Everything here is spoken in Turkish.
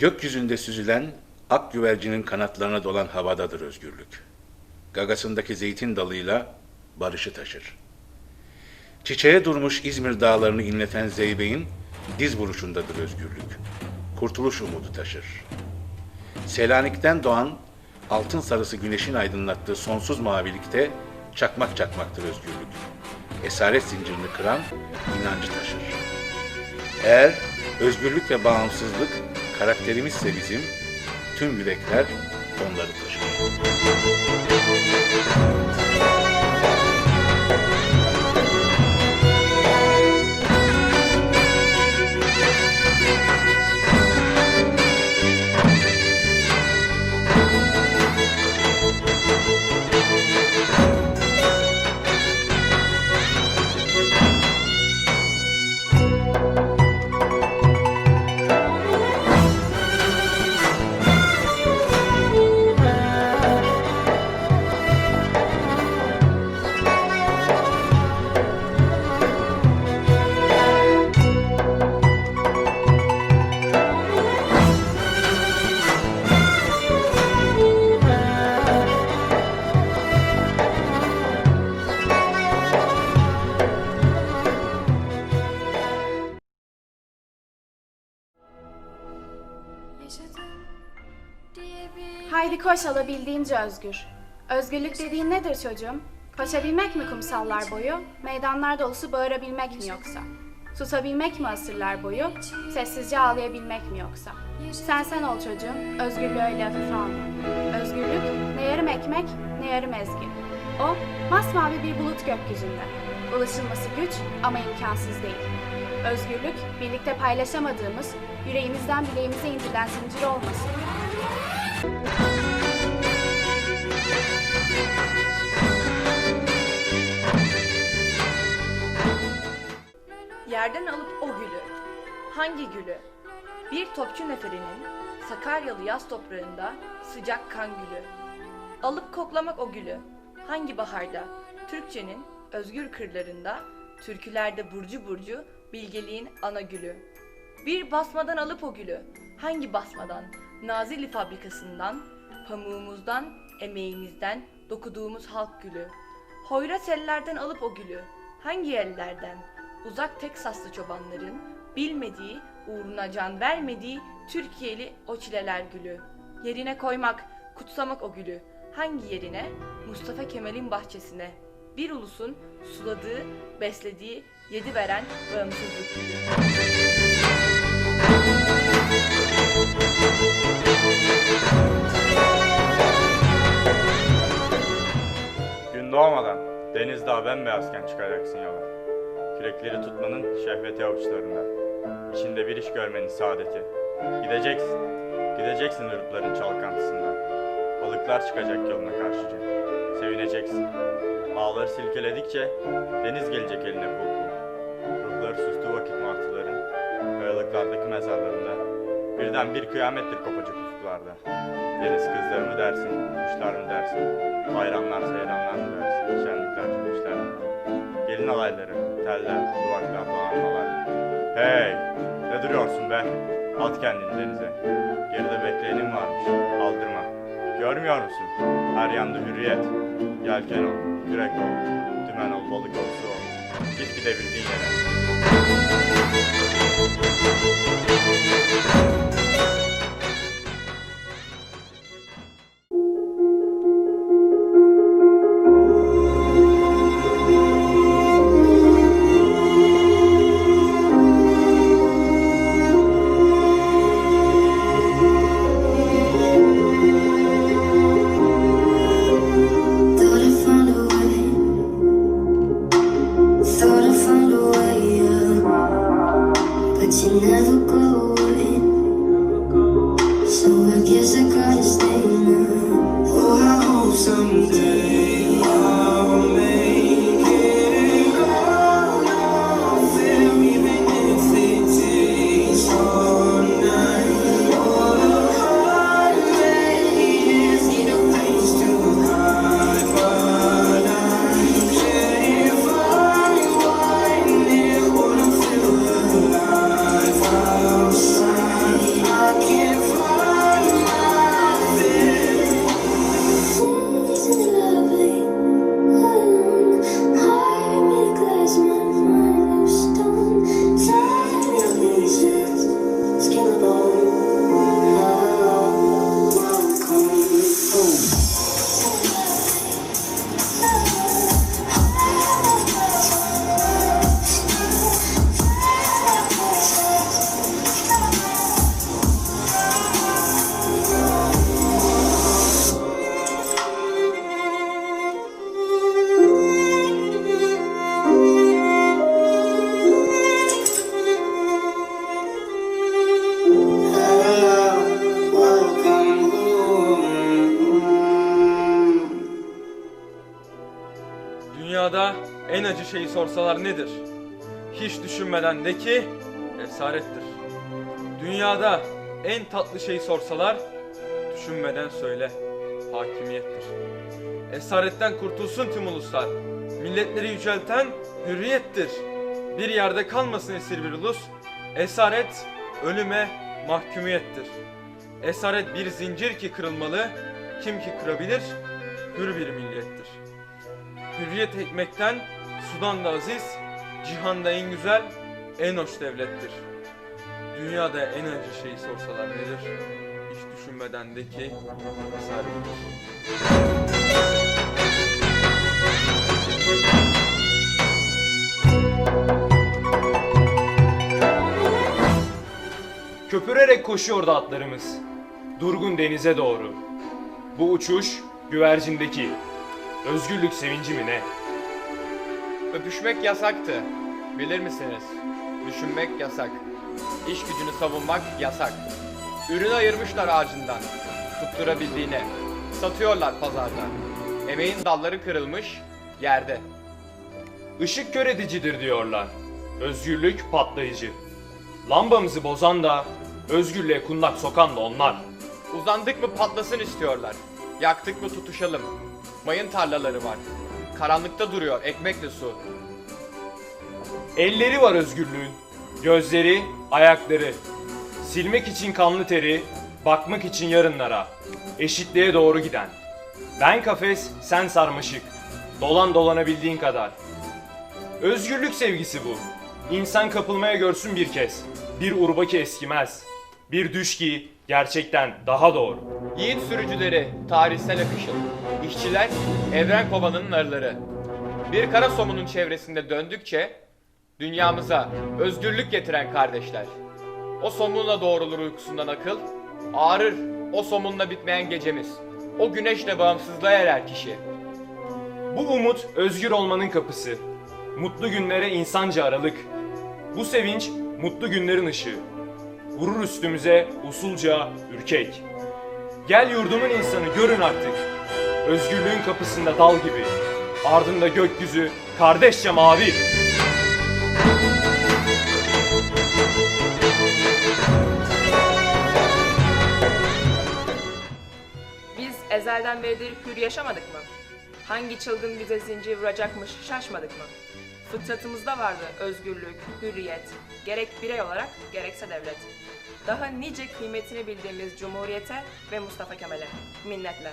Gökyüzünde süzülen ak güvercinin kanatlarına dolan havadadır özgürlük. Gagasındaki zeytin dalıyla barışı taşır. Çiçeğe durmuş İzmir dağlarını inleten Zeybe'in diz vuruşundadır özgürlük. Kurtuluş umudu taşır. Selanik'ten doğan altın sarısı güneşin aydınlattığı sonsuz mavilikte çakmak çakmaktır özgürlük. Esaret zincirini kıran inancı taşır. Eğer özgürlük ve bağımsızlık karakterimizse bizim, tüm yürekler onları taşır. Koş alabildiğince özgür. Özgürlük dediğin nedir çocuğum? Koşabilmek mi kumsallar boyu? Meydanlar dolusu bağırabilmek mi yoksa? Susabilmek mi asırlar boyu? Sessizce ağlayabilmek mi yoksa? Sen sen ol çocuğum, özgürlüğü öyle hafife alma. Özgürlük ne yarım ekmek ne yarım ezgi. O masmavi bir bulut gökyüzünde. Ulaşılması güç ama imkansız değil. Özgürlük birlikte paylaşamadığımız, yüreğimizden bileğimize indirilen zincir olmasın. Yerden alıp o gülü. Hangi gülü? Bir topçu neferinin Sakaryalı yaz toprağında sıcak kan gülü. Alıp koklamak o gülü. Hangi baharda? Türkçenin özgür kırlarında, türkülerde burcu burcu bilgeliğin ana gülü. Bir basmadan alıp o gülü. Hangi basmadan? Nazilli fabrikasından, pamuğumuzdan, emeğimizden dokuduğumuz halk gülü. Hoyrat ellerden alıp o gülü. Hangi ellerden? Uzak Teksaslı çobanların bilmediği, uğruna can vermediği Türkiye'li o çileler gülü. Yerine koymak, kutsamak o gülü. Hangi yerine? Mustafa Kemal'in bahçesine. Bir ulusun suladığı, beslediği, yedi veren bağımsızlık gülü. Daha bembeyazken çıkacaksın yola. Kürekleri tutmanın şehveti avuçlarında. İçinde bir iş görmenin saadeti. Gideceksin. Gideceksin ırıkların çalkantısından. Balıklar çıkacak yoluna karşıca. Sevineceksin. Ağları silkeledikçe deniz gelecek eline pul pul. Ruhları sustuğu vakit martıların, kayalıklardaki mezarlarında birden bir kıyamettir kopacak ufuklarda. Deniz kızları mı dersin, kuşlar mı dersin, bayramlar alayları, teller, duvaklar, donanmalar. Hey, ne duruyorsun be? At kendini denize. Geride bekleyenin varmış, aldırma. Görmüyor musun? Her yanda hürriyet. Yelken ol, kürek ol, dümen ol, balık ol, su ol. Git gidebildiğin yere. You never go away. So I guess I gotta stay now. Oh, I hope someday sorsalar nedir? Hiç düşünmeden de ki esarettir. Dünyada en tatlı şeyi sorsalar düşünmeden söyle hakimiyettir. Esaretten kurtulsun tüm uluslar. Milletleri yücelten hürriyettir. Bir yerde kalmasın esir bir ulus. Esaret ölüme mahkumiyettir. Esaret bir zincir ki kırılmalı. Kim ki kırabilir? Hür bir milliyettir. Hürriyet ekmekten sudan da aziz, cihanda en güzel, en hoş devlettir. Dünyada en acı şeyi sorsalar nedir? Hiç düşünmeden de ki esarettir. Köpürerek koşuyordu atlarımız. Durgun denize doğru. Bu uçuş güvercindeki. Özgürlük sevinci mi ne? Öpüşmek yasaktı. Bilir misiniz? Düşünmek yasak. İş gücünü savunmak yasak. Ürün ayırmışlar ağacından. Tutturabildiğine. Satıyorlar pazarda. Emeğin dalları kırılmış yerde. Işık kör edicidir diyorlar. Özgürlük patlayıcı. Lambamızı bozan da, özgürlüğe kundak sokan da onlar. Uzandık mı patlasın istiyorlar. Yaktık mı tutuşalım. Mayın tarlaları var. Karanlıkta duruyor ekmekle su. Elleri var özgürlüğün. Gözleri, ayakları. Silmek için kanlı teri, bakmak için yarınlara. Eşitliğe doğru giden. Ben kafes, sen sarmaşık. Dolan dolanabildiğin kadar. Özgürlük sevgisi bu. İnsan kapılmaya görsün bir kez. Bir urbaki eskimez. Bir düş ki gerçekten daha doğru. Yiğit sürücüleri tarihsel akışın. İşçiler evren kovanının arıları. Bir kara somunun çevresinde döndükçe dünyamıza özgürlük getiren kardeşler. O somunla doğrulur uykusundan akıl. Ağrır o somunla bitmeyen gecemiz. O güneşle bağımsızlığa erer kişi. Bu umut özgür olmanın kapısı. Mutlu günlere insanca aralık. Bu sevinç mutlu günlerin ışığı. Vurur üstümüze usulca ürkek. Gel yurdumun insanı görün artık. Özgürlüğün kapısında dal gibi. Ardında gökyüzü kardeşçe mavi. Biz ezelden beridir hür yaşamadık mı? Hangi çılgın bize zincir vuracakmış şaşmadık mı? Fıtratımızda vardı özgürlük, hürriyet, gerek birey olarak gerekse devlet. Daha nice kıymetini bildiğimiz Cumhuriyete ve Mustafa Kemal'e minnetle.